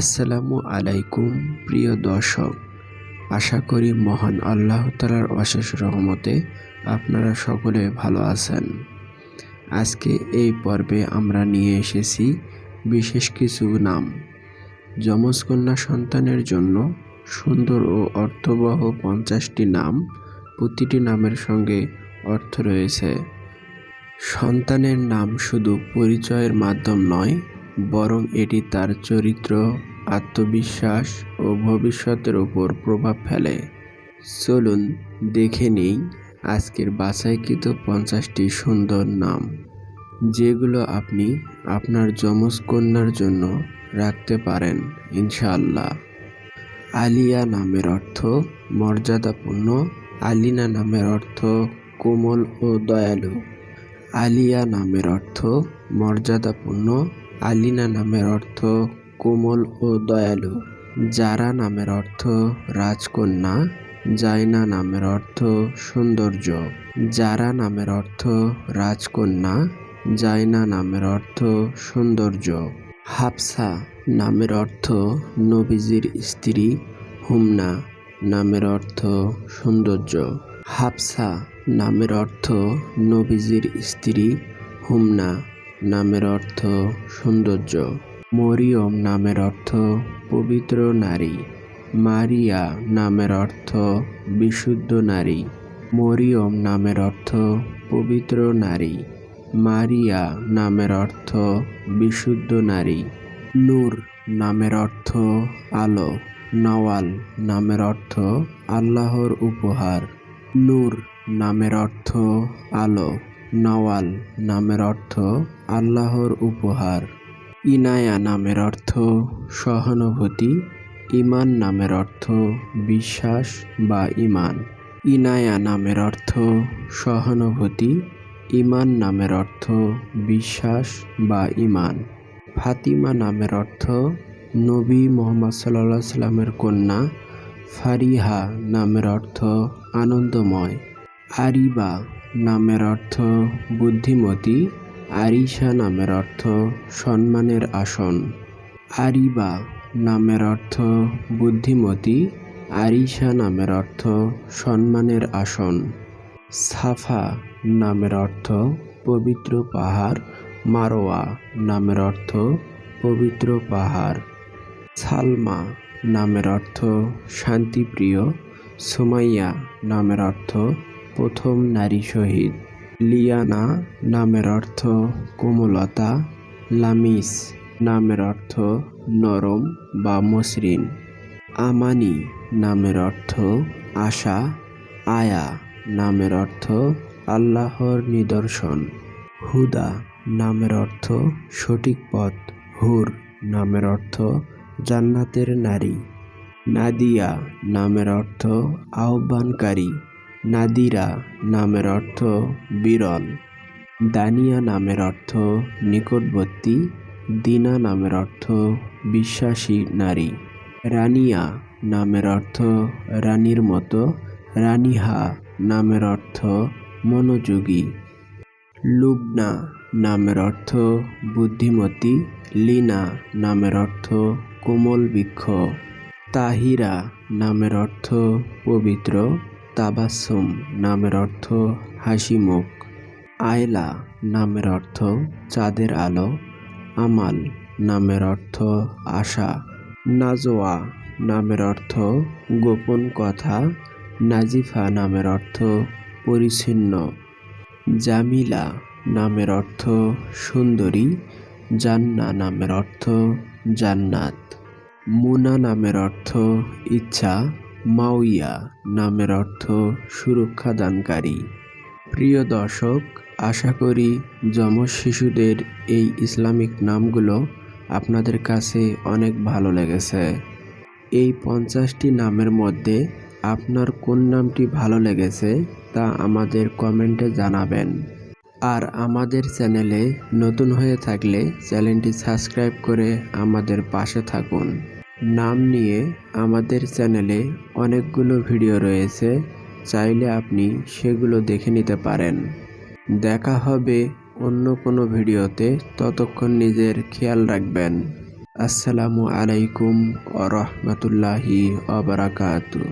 আসসালামু আলাইকুম, প্রিয় দর্শক। আশা করি মহান আল্লাহ তালার অশেষ রহমতে আপনারা সকলে ভালো আছেন। আজকে এই পর্বে আমরা নিয়ে এসেছি বিশেষ কিছু নাম। যমজ কন্যা সন্তানের জন্য সুন্দর ও অর্থবহ পঞ্চাশটি নাম, প্রতিটি নামের সঙ্গে অর্থ রয়েছে। সন্তানের নাম শুধু পরিচয়ের মাধ্যম নয়, বরং এটি তার চরিত্র আত্মবিশ্বাস ও ভবিষ্যতের উপর প্রভাব ফেলে। চলুন দেখে নিই আজকের বাছাইকৃত পঞ্চাশটি সুন্দর নাম, যেগুলো আপনি আপনার যমজ কন্যার জন্য রাখতে পারেন, ইনশাআল্লাহ। আলিয়া নামের অর্থ মর্যাদাপূর্ণ, আলিনা নামের অর্থ কোমল ও দয়ালু। আলিয়া নামের অর্থ মর্যাদাপূর্ণ, আলিনা নামের অর্থ কোমল ও দয়ালু জারা নামের অর্থ রাজকন্যা, জাইনা নামের অর্থ সৌন্দর্য জারা নামের অর্থ রাজকন্যা, জাইনা নামের অর্থ সৌন্দর্য। হাফসা নামের অর্থ নবীজির স্ত্রী, হুমনা নামের অর্থ সৌন্দর্য। হাফসা নামের অর্থ নবীজির স্ত্রী, হুমনা নামের অর্থ সৌন্দর্য। মরিয়ম নামের অর্থ পবিত্র নারী, মারিয়া নামের অর্থ বিশুদ্ধ নারী, মরিয়ম নামের অর্থ পবিত্র নারী, মারিয়া নামের অর্থ বিশুদ্ধ নারী, নূর নামের অর্থ আলো, নওয়াল নামের অর্থ আল্লাহর উপহার, নূর নামের অর্থ আলো, নওয়াল নামের অর্থ আল্লাহর উপহার। ইনায়া নামের অর্থ সহানুভূতি, ইমান নামের অর্থ বিশ্বাস বা ইমান। ইনায়া নামের অর্থ সহানুভূতি, ইমান নামের অর্থ বিশ্বাস বা ইমান। ফাতিমা নামের অর্থ নবী মোহাম্মদ সাল্লাহ সাল্লামের কন্যা। ফারিহা নামের অর্থ আনন্দময়। আরিবা নামের অর্থ বুদ্ধিমতী। আরিশা নামের অর্থ সম্মানের আসন। আরিবা নামের অর্থ বুদ্ধিমতী। আরিশা নামের অর্থ সম্মানের আসন। সাফা নামের অর্থ পবিত্র পাহাড়। মারোয়া নামের অর্থ পবিত্র পাহাড়। সালমা নামের অর্থ শান্তিপ্রিয়। সুমাইয়া নামের অর্থ প্রথম নারী শহীদ। লিয়ানা নামের অর্থ কোমলতা, লামিস নামের অর্থ নরম বা মসৃণ, আমানি নামের অর্থ আশা, আয়া নামের অর্থ আল্লাহর নিদর্শন, হুদা নামের অর্থ সঠিক পথ, হুর নামের অর্থ জান্নাতের নারী, নাদিয়া নামের অর্থ আহ্বানকারী নাদিরা নামের অর্থ বিরল, দানিয়া নামের অর্থ নিকটবর্তী, দিনা নামের অর্থ বিশ্বাসী নারী, রানিয়া নামের অর্থ রানীর মতো, রানিহা নামের অর্থ মনোযোগী, লুবনা নামের অর্থ বুদ্ধিমতী, লিনা নামের অর্থ কোমল বৃক্ষ, তাহিরা নামের অর্থ পবিত্র তাবাসুম নামের অর্থ হাসি মুখ। আয়লা নামের অর্থ চাঁদের আলো। আমাল নামের অর্থ আশা। নাজোয়া নামের অর্থ গোপন কথা। নাজিফা নামের অর্থ পরিচ্ছিন্ন। জামিলা নামের অর্থ সুন্দরী। জান্না নামের অর্থ জান্নাত। মুনা নামের অর্থ ইচ্ছা। মাউইয়া নামের অর্থ সুরক্ষা দানকারী। প্রিয় দর্শক, আশা করি যমজ শিশুদের এই ইসলামিক নামগুলো আপনাদের কাছে অনেক ভালো লেগেছে। এই পঞ্চাশটি নামের মধ্যে আপনার কোন নামটি ভালো লেগেছে তা আমাদের কমেন্টে জানাবেন। আর আমাদের চ্যানেলে নতুন হয়ে থাকলে চ্যানেলটি সাবস্ক্রাইব করে আমাদের পাশে থাকুন। নাম নিয়ে আমাদের চ্যানেলে অনেকগুলো ভিডিও রয়েছে, চাইলে আপনি সেগুলো দেখে নিতে পারেন। দেখা হবে অন্য কোনো ভিডিওতে, ততক্ষণ নিজের খেয়াল রাখবেন। আসসালামু আলাইকুম ও রহমতুল্লাহি অবরাকাতু